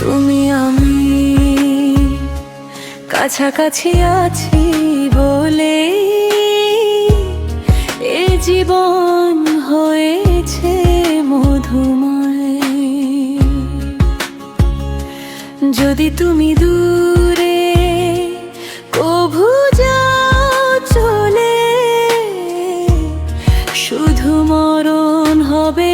তুমি আমি কাছাকাছি আছি বলে এ জীবন হয়েছে মধুময়। যদি তুমি দূরে কভু যাও চলে, শুধু মরণ হবে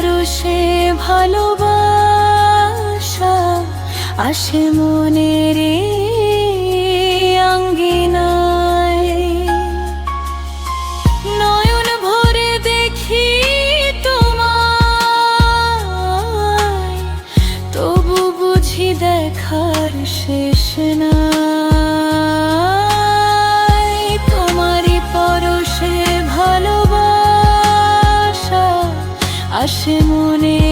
পরশে ভালোবাসা আসে মনের অঙ্গিনায় নয়ন ভরে দেখি তবু বুঝি দেখার শেষ নাই। আসে মনে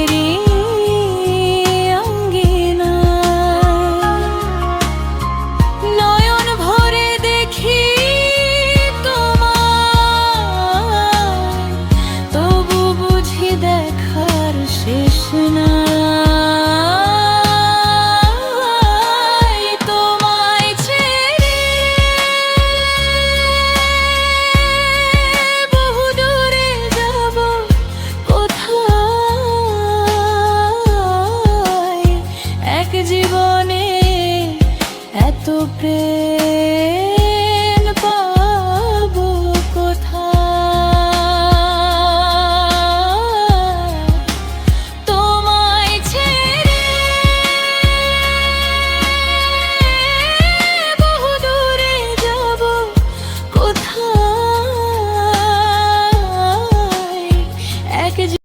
happy.